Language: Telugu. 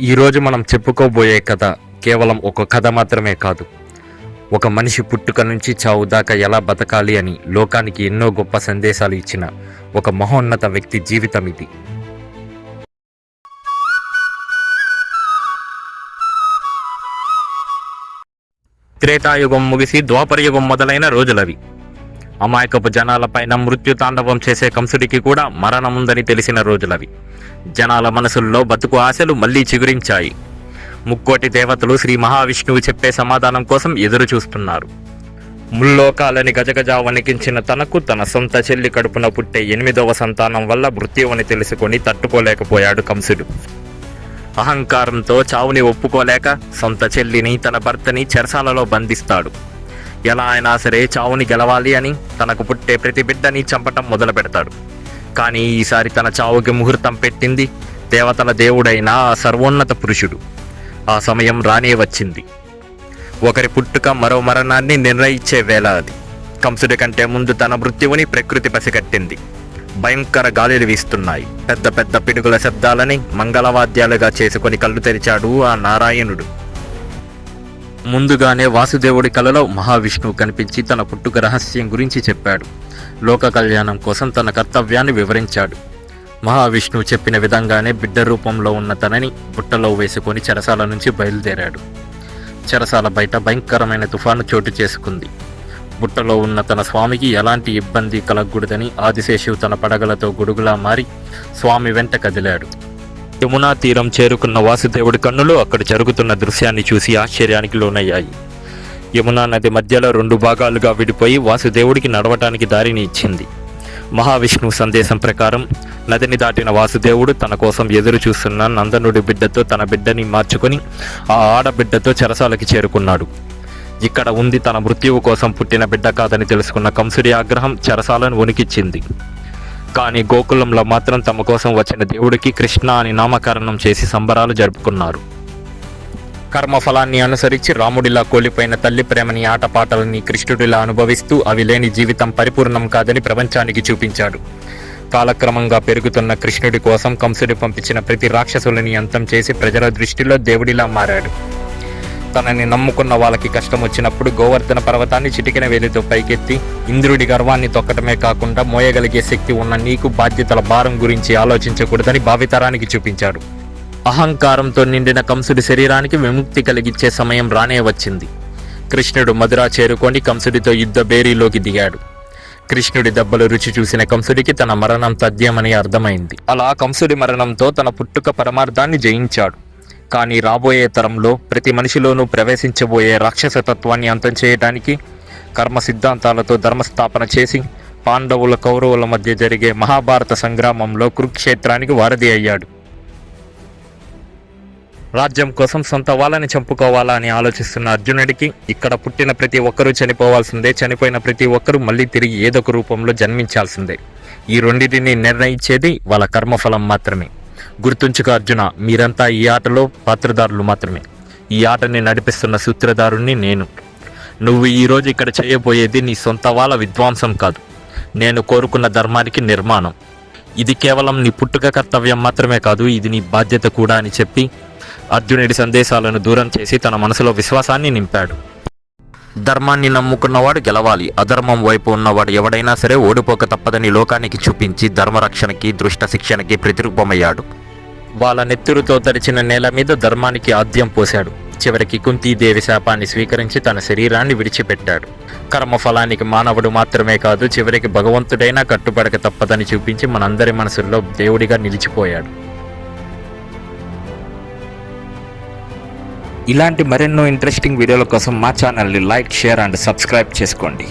ఈరోజు మనం చెప్పుకోబోయే కథ కేవలం ఒక కథ మాత్రమే కాదు. ఒక మనిషి పుట్టుక నుంచి చావు దాకా ఎలా బతకాలి అని లోకానికి ఎన్నో గొప్ప సందేశాలు ఇచ్చిన ఒక మహోన్నత వ్యక్తి జీవితం ఇది. త్రేతాయుగం ముగిసి ద్వాపరయుగం మొదలైన రోజులవి. అమాయకపు జనాలపైన మృత్యు తాండవం చేసే కంసుడికి కూడా మరణముందని తెలిసిన రోజులవి. జనాల మనసుల్లో బతుకు ఆశలు మళ్ళీ చిగురించాయి. ముక్కోటి దేవతలు శ్రీ మహావిష్ణువు చెప్పే సమాధానం కోసం ఎదురు చూస్తున్నారు. ముల్లోకాలని గజగజ వణికించిన తనకు తన సొంత చెల్లి కడుపున పుట్టే ఎనిమిదవ సంతానం వల్ల మృత్యువని తెలుసుకొని తట్టుకోలేకపోయాడు కంసుడు. అహంకారంతో చావుని ఒప్పుకోలేక సొంత చెల్లిని తన భర్తని చెరసాలలో బంధిస్తాడు. ఎలా అయినా సరే చావుని గెలవాలి అని తనకు పుట్టే ప్రతి బిడ్డని చంపటం మొదలు పెడతాడు కానీ ఈసారి తన చావుకి ముహూర్తం పెట్టింది దేవతల దేవుడైన ఆ సర్వోన్నత పురుషుడు. ఆ సమయం రానే వచ్చింది. ఒకరి పుట్టుక మరో మరణాన్ని నిర్ణయించే వేళ అది. కంసుడి కంటే ముందు తన మృత్యువుని ప్రకృతి పసిగట్టింది. భయంకర గాలిలు వీస్తున్నాయి. పెద్ద పెద్ద పిడుగుల శబ్దాలని మంగళవాద్యాలుగా చేసుకొని కళ్ళు తెరిచాడు ఆ నారాయణుడు. ముందుగానే వాసుదేవుడి కలలో మహావిష్ణువు కనిపించి తన పుట్టుక రహస్యం గురించి చెప్పాడు. లోక కళ్యాణం కోసం తన కర్తవ్యాన్ని వివరించాడు. మహావిష్ణువు చెప్పిన విధంగానే బిడ్డ రూపంలో ఉన్న తనని బుట్టలో వేసుకొని చెరసాల నుంచి బయలుదేరాడు. చెరసాల బయట భయంకరమైన తుఫాను చోటు చేసుకుంది. బుట్టలో ఉన్న తన స్వామికి ఎలాంటి ఇబ్బంది కలగకూడదని ఆదిశేషువు తన పడగలతో గొడుగులా మారి స్వామి వెంట కదిలాడు. యమునా తీరం చేరుకున్న వాసుదేవుడి కన్నులు అక్కడ జరుగుతున్న దృశ్యాన్ని చూసి ఆశ్చర్యానికి లోనయ్యాయి. యమునా నది మధ్యలో రెండు భాగాలుగా విడిపోయి వాసుదేవుడికి నడవటానికి దారిని ఇచ్చింది. మహావిష్ణు సందేశం ప్రకారం నదిని దాటిన వాసుదేవుడు తన కోసం ఎదురు చూస్తున్న నందనుడి బిడ్డతో తన బిడ్డని మార్చుకొని ఆ ఆడబిడ్డతో చెరసాలకి చేరుకున్నాడు. ఇక్కడ ఉంది తన మృత్యువు కోసం పుట్టిన బిడ్డ కాదని తెలుసుకున్న కంసుడి ఆగ్రహం చెరసాలను ఉనికిచ్చింది. కానీ గోకులంలో మాత్రం తమ కోసం వచ్చిన దేవుడికి కృష్ణ అని నామకరణం చేసి సంబరాలు జరుపుకున్నారు. కర్మఫలాన్ని అనుసరించి రాముడిలా కోల్పోయిన తల్లి ప్రేమని ఆటపాటలని కృష్ణుడిలా అనుభవిస్తూ అవి లేని జీవితం పరిపూర్ణం కాదని ప్రపంచానికి చూపించాడు. కాలక్రమంగా పెరుగుతున్న కృష్ణుడి కోసం కంసుడి పంపించిన ప్రతి రాక్షసులని అంతం చేసి ప్రజల దృష్టిలో దేవుడిలా మారాడు. తనని నమ్ముకున్న వాళ్ళకి కష్టం వచ్చినప్పుడు గోవర్ధన పర్వతాన్ని చిటికిన వేలితో పైకెత్తి ఇంద్రుడి గర్వాన్ని తొక్కటమే కాకుండా మోయగలిగే శక్తి ఉన్న నీకు బాధ్యతల భారం గురించి ఆలోచించకూడదని భావితరానికి చూపించాడు. అహంకారంతో నిండిన కంసుడి శరీరానికి విముక్తి కలిగించే సమయం రానే వచ్చింది. కృష్ణుడు మధుర చేరుకొని కంసుడితో యుద్ధ బేరీలోకి దిగాడు. కృష్ణుడి దెబ్బలు రుచి చూసిన కంసుడికి తన మరణం తథ్యమని అర్థమైంది. అలా కంసుడి మరణంతో తన పుట్టుక పరమార్థాన్ని జయించాడు. కానీ రాబోయే తరంలో ప్రతి మనిషిలోనూ ప్రవేశించబోయే రాక్షస తత్వాన్ని అంతం చేయడానికి కర్మ సిద్ధాంతాలతో ధర్మస్థాపన చేసి పాండవుల కౌరవుల మధ్య జరిగే మహాభారత సంగ్రామంలో కురుక్షేత్రానికి వారధి అయ్యాడు. రాజ్యం కోసం సొంత వాళ్ళని చంపుకోవాలా అని ఆలోచిస్తున్న అర్జునుడికి ఇక్కడ పుట్టిన ప్రతి ఒక్కరూ చనిపోవాల్సిందే చనిపోయిన ప్రతి ఒక్కరూ మళ్ళీ తిరిగి ఏదొక రూపంలో జన్మించాల్సిందే. ఈ రెండింటిని నిర్ణయించేది వాళ్ళ కర్మఫలం మాత్రమే. గుర్తుంచుక అర్జున మీరంతా ఈ ఆటలో పాత్రదారులు మాత్రమే. ఈ ఆటని నడిపిస్తున్న సూత్రధారుణ్ణి నేను. నువ్వు ఈరోజు ఇక్కడ చేయబోయేది నీ సొంత వాళ్ళ విధ్వంసం కాదు. నేను కోరుకున్న ధర్మానికి నిర్మాణం. ఇది కేవలం నీ పుట్టుక కర్తవ్యం మాత్రమే కాదు ఇది నీ బాధ్యత కూడా అని చెప్పి అర్జునుడి సందేశాలను దూరం చేసి తన మనసులో విశ్వాసాన్ని నింపాడు. ధర్మాన్ని నమ్ముకున్నవాడు గెలవాలి. అధర్మం వైపు ఉన్నవాడు ఎవడైనా సరే ఓడిపోక తప్పదని లోకానికి చూపించి ధర్మరక్షణకి దృష్ట శిక్షణకి ప్రతిరూపమయ్యాడు. వాళ్ళ నెత్తురుతో తరిచిన నేల మీద ధర్మానికి ఆద్యం పోశాడు. చివరికి కుంతీదేవి శాపాన్ని స్వీకరించి తన శరీరాన్ని విడిచిపెట్టాడు. కర్మఫలానికి మానవుడు మాత్రమే కాదు చివరికి భగవంతుడైనా కట్టుబడక తప్పదని చూపించి మనందరి మనసుల్లో దేవుడిగా నిలిచిపోయాడు. ఇలాంటి మరెన్నో ఇంట్రెస్టింగ్ వీడియోల కోసం మా ఛానల్ని లైక్ షేర్ అండ్ సబ్స్క్రైబ్ చేసుకోండి.